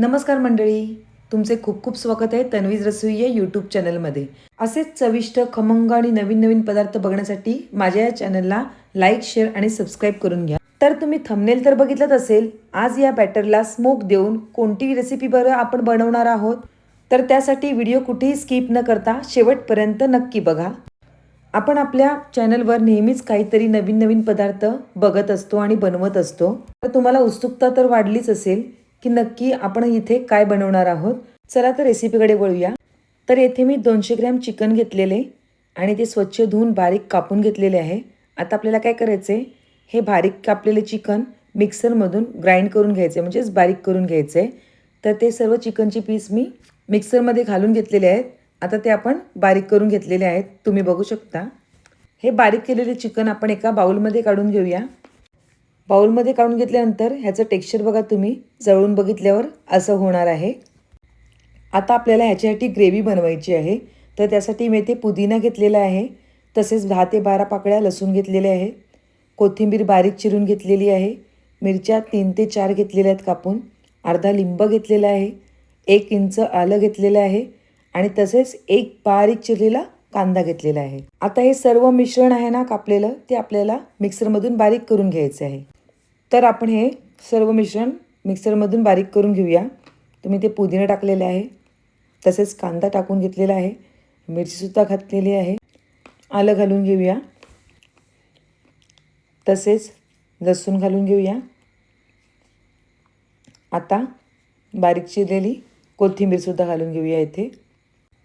नमस्कार मंडळी. तुमचे खूप खूप स्वागत आहे तन्वीज रसोई या यूट्यूब चॅनलमध्ये. असेच चविष्ट खमंग आणि नवीन नवीन पदार्थ बघण्यासाठी माझ्या या चॅनलला लाईक शेअर आणि सबस्क्राईब करून घ्या. तर तुम्ही थंबनेल तर बघितलंच असेल आज या बॅटरला स्मोक देऊन कोणती रेसिपी बरं आपण बनवणार आहोत? तर त्यासाठी व्हिडिओ कुठेही स्किप न करता शेवटपर्यंत नक्की बघा. आपण आपल्या चॅनलवर नेहमीच काहीतरी नवीन नवीन पदार्थ बघत असतो आणि बनवत असतो. तर तुम्हाला उत्सुकता तर वाढलीच असेल की नक्की आपण इथे काय बनवणार आहोत? चला तर रेसिपीकडे वळूया. तर येथे मी दोनशे ग्रॅम चिकन घेतलेले आणि ते स्वच्छ धुवून बारीक कापून घेतलेले आहे. आता आपल्याला काय करायचं आहे हे बारीक कापलेले चिकन मिक्सरमधून ग्राइंड करून घ्यायचे म्हणजेच बारीक करून घ्यायचे तर ते सर्व चिकनची पीस मी मिक्सरमध्ये घालून घेतलेले आहेत. आता ते आपण बारीक करून घेतलेले आहेत. तुम्ही बघू शकता. हे बारीक केलेले चिकन आपण एका बाउलमध्ये काढून घेऊया. बाउलमध्ये काढून घेतल्यानंतर ह्याचं टेक्स्चर बघा तुम्ही जळून बघितल्यावर असं होणार आहे. आता आपल्याला ह्याच्यासाठी ग्रेव्ही बनवायची आहे. तर त्यासाठी मी ते पुदिना घेतलेला आहे. तसेच दहा ते बारा पाकळ्या लसूण घेतलेल्या आहे. कोथिंबीर बारीक चिरून घेतलेली आहे. मिरच्या तीन ते चार घेतलेल्या आहेत कापून. अर्धा लिंब घेतलेला आहे. एक इंच आलं घेतलेलं आहे. आणि तसेच एक बारीक चिरलेला कांदा घेतलेला आहे. आता हे सर्व मिश्रण आहे ना कापलेलं ते आपल्याला मिक्सरमधून बारीक करून घ्यायचं आहे. तर आपण हे सर्व मिश्रण मिक्सरमधून बारीक करून घेऊया. तुम्ही ते पुदिना टाकलेले आहे. तसेच कांदा टाकून घेतलेला आहे. मिरचीसुद्धा घातलेली आहे. आलं घालून घेऊया. तसेच लसूण घालून घेऊया. आता बारीक चिरलेली कोथिंबीरसुद्धा घालून घेऊया इथे.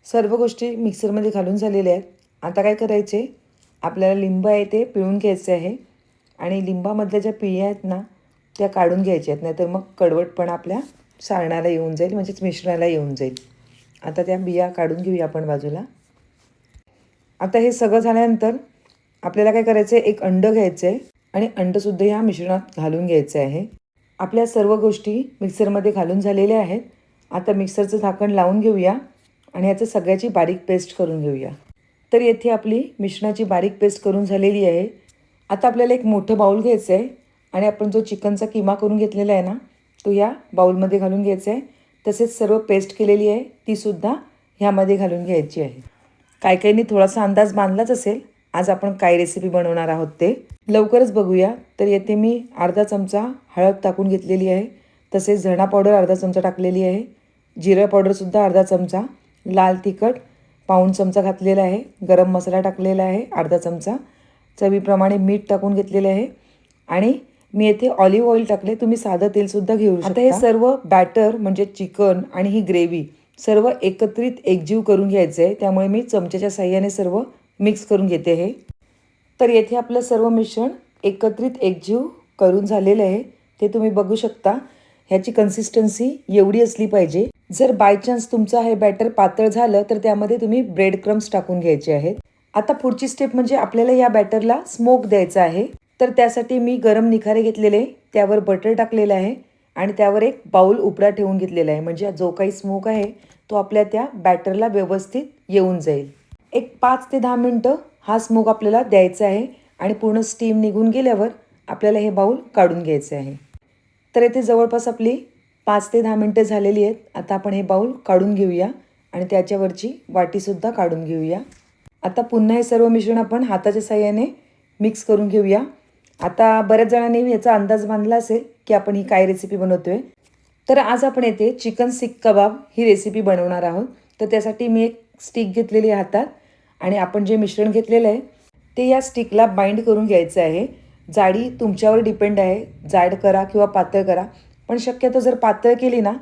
सर्व गोष्टी मिक्सरमध्ये घालून झालेल्या आहेत. आता काय करायचे? आपल्याला लिंब आहे ते पिळून घ्यायचे आहे. आणि लिंबामधल्या ज्या पिळ्या आहेत ना त्या काढून घ्यायच्या आहेत. नाहीतर मग कडवटपणा आपल्या सारणाला येऊन जाईल म्हणजेच मिश्रणाला येऊन जाईल. आता त्या बिया काढून घेऊया आपण बाजूला. आता हे सगळं झाल्यानंतर आपल्याला काय करायचं आहे एक अंड घ्यायचं आहे आणि अंडसुद्धा ह्या मिश्रणात घालून घ्यायचं आहे. आपल्या सर्व गोष्टी मिक्सरमध्ये घालून झालेल्या आहेत. आता मिक्सरचं झाकण लावून घेऊया आणि याचं सगळ्याची बारीक पेस्ट करून घेऊया. तर येथे आपली मिश्रणाची बारीक पेस्ट करून झालेली आहे. आता आपल्याला एक मोठं बाऊल घ्यायचं आहे आणि आपण जो चिकनचा किमा करून घेतलेला आहे ना तो या बाऊलमध्ये घालून घ्यायचा आहे तसेच सर्व पेस्ट केलेली आहे तीसुद्धा ह्यामध्ये घालून घ्यायची आहे. काही काहींनी थोडासा अंदाज बांधलाच असेल आज आपण काय रेसिपी बनवणार आहोत ते. लवकरच बघूया. तर येथे मी अर्धा चमचा हळद टाकून घेतलेली आहे. तसेच झणा पावडर अर्धा चमचा टाकलेली आहे. जिरं पावडरसुद्धा अर्धा चमचा. लाल तिखट पाऊण चमचा घातलेला आहे. गरम मसाला टाकलेला आहे अर्धा चमचा. चवीप्रमाणे मीठ टाकून घेतलेले आहे. आणि मी येथे ऑलिव्ह ऑइल टाकले. तुम्ही साधं तेलसुद्धा घेऊ आता हे सर्व बॅटर म्हणजे चिकन आणि ही ग्रेव्ही सर्व एकत्रित एकजीव करून घ्यायचं आहे. त्यामुळे मी चमच्याच्या साह्याने सर्व मिक्स करून घेते हे. तर येथे आपलं सर्व मिश्रण एकत्रित एकजीव करून झालेलं आहे. ते तुम्ही बघू शकता. ह्याची कन्सिस्टन्सी एवढी असली पाहिजे. जर बाय चान्स तुमचं हे बॅटर पातळ झालं तर त्यामध्ये तुम्ही ब्रेड क्रम्स टाकून घ्यायचे आहेत. आता पुढची स्टेप म्हणजे आपल्याला या बॅटरला स्मोक द्यायचा आहे. तर त्यासाठी मी गरम निखारे घेतलेले त्यावर बटर टाकलेलं आहे आणि त्यावर एक बाऊल उपडा ठेवून घेतलेला आहे. म्हणजे जो काही स्मोक आहे तो आपल्या त्या बॅटरला व्यवस्थित येऊन जाईल. एक पाच ते दहा मिनटं हा स्मोक आपल्याला द्यायचा आहे आणि पूर्ण स्टीम निघून गेल्यावर आपल्याला हे बाऊल काढून घ्यायचे आहे. तर येथे जवळपास आपली पाच ते दहा मिनटं झालेली आहेत. आता आपण हे बाऊल काढून घेऊया आणि त्याच्यावरची वाटीसुद्धा काढून घेऊया. आता पुन्हा हे सर्व मिश्रण आपण हाताच्या साह्याने मिक्स करून घेऊया. आता बऱ्याच जणांनी याचा अंदाज बांधला असेल की आपण ही काय रेसिपी बनवतोय. तर आज आपण येथे चिकन सिक कबाब ही रेसिपी बनवणार आहोत. तर त्यासाठी मी एक स्टिक घेतलेली आहे हातात आणि आपण जे मिश्रण घेतलेलं आहे ते या स्टिकला बाइंड करून घ्यायचं आहे. जाडी तुमच्यावर डिपेंड आहे. जाड करा किंवा पातळ करा. पण शक्यतो जर पातळ केली ना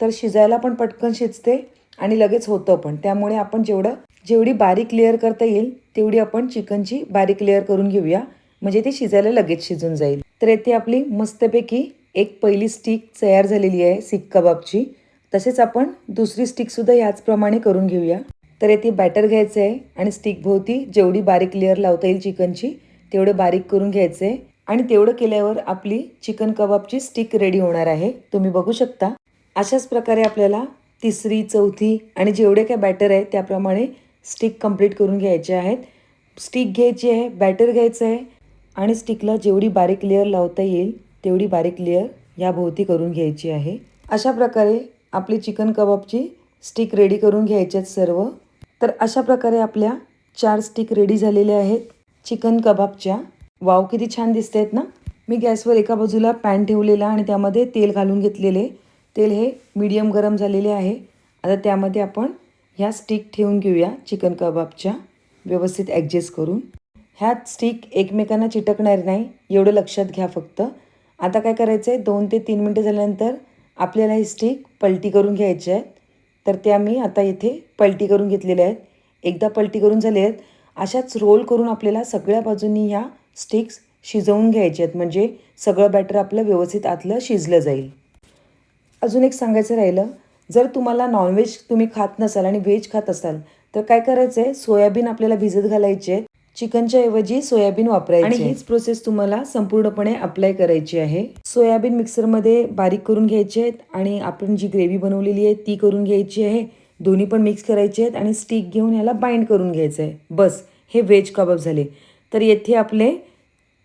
तर शिजायला पण पटकन शिजते आणि लगेच होतं पण. त्यामुळे आपण जेवढं जेवढी बारीक लेअर करता येईल तेवढी आपण चिकनची बारीक लेअर करून घेऊया. म्हणजे ती शिजायला लगेच शिजून जाईल. तर येथे आपली मस्तपैकी एक पहिली स्टिक तयार झालेली आहे सीख कबाबची. तसेच आपण दुसरी स्टिकसुद्धा याचप्रमाणे करून घेऊया. तर येथे बॅटर घ्यायचं आहे आणि स्टिक भोवती जेवढी बारीक लेअर लावता येईल चिकनची तेवढं बारीक करून घ्यायचं आहे. आणि तेवढं केल्यावर आपली चिकन कबाबची स्टिक रेडी होणार आहे. तुम्ही बघू शकता. अशाच प्रकारे आपल्याला तिसरी चौथी आणि जेवढे काय बॅटर आहे त्याप्रमाणे स्टिक कंप्लीट करून घ्यायचे आहेत. स्टिक घ्यायची आहे बॅटर घ्यायचं आहे आणि स्टिकला जेवढी बारीक लेअर लावता येईल तेवढी बारीक लेअर याभोवती करून घ्यायची आहे. अशा प्रकारे आपली चिकन कबाबची स्टिक रेडी करून घ्यायचे आहेत सर्व. तर अशा प्रकारे आपल्या चार स्टिक रेडी झालेल्या आहेत. चिकन कबाबच्या. वाव किती छान दिसत आहेत ना? मी गॅसवर एका बाजूला पॅन ठेवलेला आणि त्यामध्ये तेल घालून घेतलेले. तेल हे मीडियम गरम झालेले आहे. आता त्यामध्ये आपण ह्या स्टिक ठेवून घेऊया चिकन कबाबच्या. व्यवस्थित ॲडजस्ट करून. ह्या स्टिक एकमेकांना चिटकणार नाही एवढं लक्षात घ्या फक्त. आता काय करायचं आहे दोन ते तीन मिनटं झाल्यानंतर आपल्याला ही स्टिक पलटी करून घ्यायची आहेत. तर त्या मी आता इथे पलटी करून घेतलेल्या आहेत. एकदा पलटी करून झाले आहेत. अशाच रोल करून आपल्याला सगळ्या बाजूंनी ह्या स्टिक्स शिजवून घ्यायचे आहेत. म्हणजे सगळं बॅटर आपलं व्यवस्थित आतलं शिजलं जाईल. अजून एक सांगायचं राहिलं. जर तुम्हाला नॉनव्हेज तुम्ही खात नसाल आणि व्हेज खात असाल तर काय करायचं आहे सोयाबीन आपल्याला भिजत घालायचे चिकनच्या ऐवजी सोयाबीन वापरायची आणि हीच प्रोसेस तुम्हाला संपूर्णपणे अप्लाय करायची आहे. सोयाबीन मिक्सरमध्ये बारीक करून घ्यायचे आहेत आणि आपण जी ग्रेव्ही बनवलेली आहे ती करून घ्यायची आहे. दोन्ही पण मिक्स करायचे आहेत आणि स्टिक घेऊन याला बाइंड करून घ्यायचं आहे बस हे व्हेज कबाब झाले. तर येथे आपले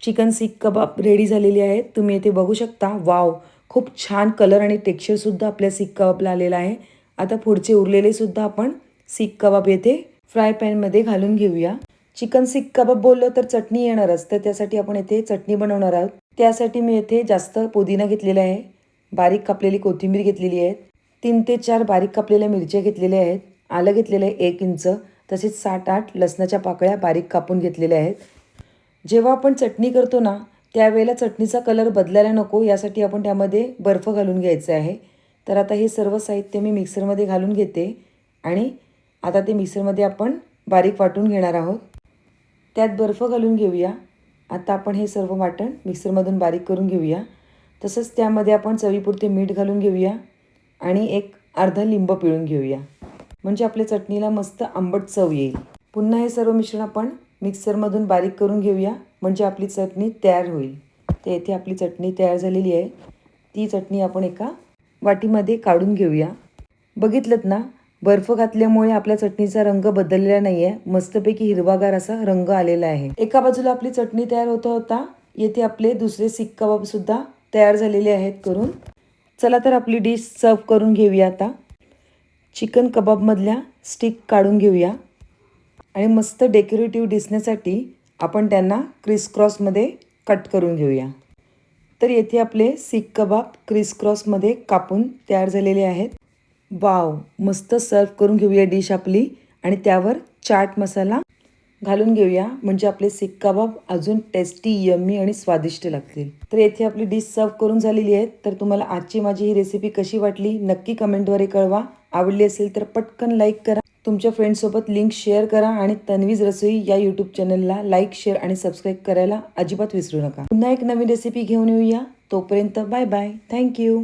चिकन सीख कबाब रेडी झालेले आहेत. तुम्ही येथे बघू शकता. वाव खूप छान कलर आणि टेक्स्चरसुद्धा आपल्या सीख कबाबला आलेला आहे. आता पुढचे उरलेलेसुद्धा आपण सीख कबाब येथे फ्राय पॅनमध्ये घालून घेऊया. चिकन सीख कबाब बोललो तर चटणी येणारच तर त्यासाठी आपण येथे चटणी बनवणार आहोत. त्यासाठी मी येथे जास्त पुदिना घेतलेला आहे. बारीक कापलेली कोथिंबीर घेतलेली आहे. तीन ते चार बारीक कापलेल्या मिरच्या घेतलेल्या आहेत. आलं घेतलेलं आहे एक इंच तसेच सात आठ लसणाच्या पाकळ्या बारीक कापून घेतलेल्या आहेत. जेव्हा आपण चटणी करतो ना त्यावेळेला चटणीचा कलर बदलायला नको यासाठी आपण त्यामध्ये बर्फ घालून घ्यायचं आहे. तर आता हे सर्व साहित्य मी मिक्सरमध्ये घालून घेते आणि आता ते मिक्सरमध्ये आपण बारीक वाटून घेणार आहोत. त्यात बर्फ घालून घेऊया. आता आपण हे सर्व वाटण मिक्सरमधून बारीक करून घेऊया. तसंच त्यामध्ये आपण चवीपुरते मीठ घालून घेऊया आणि एक अर्धा लिंब पिळून घेऊया. म्हणजे आपल्या चटणीला मस्त आंबट चव येईल. पुन्हा हे सर्व मिश्रण आपण मिक्सरमधून बारीक करून घेऊया. म्हणजे आपली चटणी तयार होईल. तर येथे आपली चटणी तयार झालेली आहे. ती चटणी आपण एका वाटीमध्ये काढून घेऊया. बघितलं ना? बर्फ घातल्यामुळे आपल्या चटणीचा रंग बदललेला नाही आहे मस्तपैकी हिरवागार असा रंग आलेला आहे. एका बाजूला आपली चटणी तयार होता होता. येथे आपले दुसरे सीख कबाबसुद्धा तयार झालेले आहेत करून. चला तर आपली डिश सर्व करून घेऊया आता. चिकन कबाबमधल्या स्टिक काढून घेऊया. आणि मस्त डेकोरेटिव्ह दिसण्यासाठी आपण त्यांना क्रिस क्रॉसमध्ये कट करून घेऊया. तर येथे आपले सीख कबाब क्रिस क्रॉसमध्ये कापून तयार झालेले आहेत. वाव मस्त सर्व करून घेऊया डिश आपली आणि त्यावर चाट मसाला घालून घेऊया. म्हणजे आपले सीख कबाब अजून टेस्टी यम्मी आणि स्वादिष्ट लागतील. तर येथे आपली डिश सर्व करून झालेली आहे. तर तुम्हाला आजची माझी ही रेसिपी कशी वाटली नक्की कमेंटद्वारे कळवा. आवडली असेल तर पटकन लाईक करा. तुमच्या फ्रेंड्ससोबत लिंक शेअर करा आणि तन्वीज रसोई या यूट्यूब चॅनलला लाईक शेअर आणि सबस्क्राईब करायला अजिबात विसरू नका. पुन्हा एक नवीन रेसिपी घेऊन येऊया. तोपर्यंत बाय बाय थँक्यू